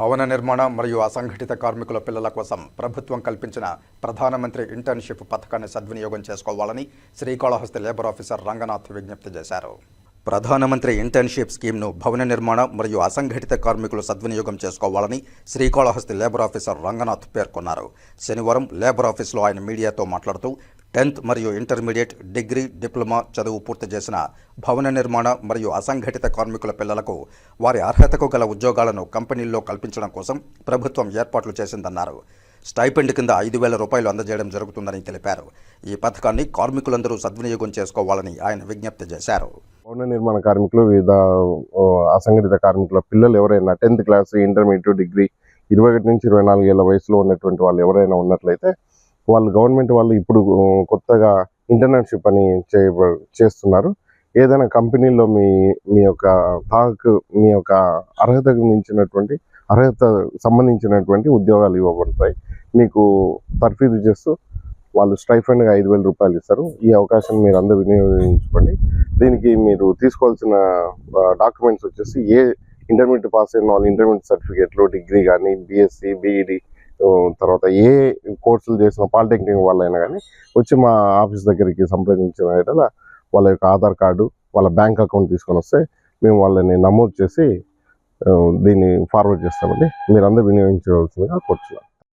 భవన నిర్మాణ మరియు అసంఘటిత కార్మికుల పిల్లల కోసం ప్రభుత్వం కల్పించిన ప్రధానమంత్రి ఇంటర్న్షిప్ పథకాన్ని సద్వినియోగం చేసుకోవాలని శ్రీకాళహస్తి లేబర్ ఆఫీసర్ రంగనాథ్ విజ్ఞప్తి చేశారు. ప్రధానమంత్రి ఇంటర్న్షిప్ స్కీమ్ను భవన నిర్మాణ మరియు అసంఘటిత కార్మికులు సద్వినియోగం చేసుకోవాలని శ్రీకాళహస్తి లేబర్ ఆఫీసర్ రంగనాథ్ పేర్కొన్నారు. శనివారం లేబర్ ఆఫీసులో ఆయన మీడియాతో మాట్లాడుతూ టెన్త్ మరియు ఇంటర్మీడియట్ డిగ్రీ డిప్లొమా చదువు పూర్తి చేసిన భవన నిర్మాణ మరియు అసంఘటిత కార్మికుల పిల్లలకు వారి అర్హతకు గల ఉద్యోగాలను కంపెనీల్లో కల్పించడం కోసం ప్రభుత్వం ఏర్పాట్లు చేసిందన్నారు. స్టైపెండ్ కింద ఐదు వేల రూపాయలు అందజేయడం జరుగుతుందని తెలిపారు. ఈ పథకాన్ని కార్మికులందరూ సద్వినియోగం చేసుకోవాలని ఆయన విజ్ఞప్తి చేశారు. భవన నిర్మాణ కార్మికులు వివిధ అసంఘటిత కార్మికుల పిల్లలు ఎవరైనా టెన్త్ క్లాస్ ఇంటర్మీడియట్ డిగ్రీ ఇరవై ఒకటి నుంచి ఇరవై నాలుగు ఏళ్ళ వయసులో ఉన్నటువంటి వాళ్ళు ఎవరైనా ఉన్నట్లయితే వాళ్ళు గవర్నమెంట్ వాళ్ళు ఇప్పుడు కొత్తగా ఇంటర్న్షిప్ అని చేయ చేస్తున్నారు. ఏదైనా కంపెనీలో మీ మీ యొక్క తాకు మీ యొక్క అర్హతకు మించినటువంటి అర్హత సంబంధించినటువంటి ఉద్యోగాలు ఇవ్వబడతాయి. మీకు తర్ఫీదు చేస్తూ వాళ్ళు స్టైఫండ్గా ఐదు వేల రూపాయలు ఇస్తారు. ఈ అవకాశం మీరు అందరూ వినియోగించుకోండి. దీనికి మీరు తీసుకోవాల్సిన డాక్యుమెంట్స్ వచ్చేసి ఏ ఇంటర్మీడియట్ పాస్ అయిన వాళ్ళు ఇంటర్మీడియట్ సర్టిఫికేట్లు డిగ్రీ కానీ బీఎస్సీ బీఈడి తర్వాత ఏ కోర్సులు చేసిన పాలిటెక్నిక్ వాళ్ళైనా కానీ వచ్చి మా ఆఫీస్ దగ్గరికి సంప్రదించిన వాళ్ళ యొక్క ఆధార్ కార్డు వాళ్ళ బ్యాంక్ అకౌంట్ తీసుకొని వస్తే మేము వాళ్ళని నమోదు చేసి దీన్ని ఫార్వర్డ్ చేస్తామండి. మీరు వినియోగించవలసిందిగా కోరుతున్నాం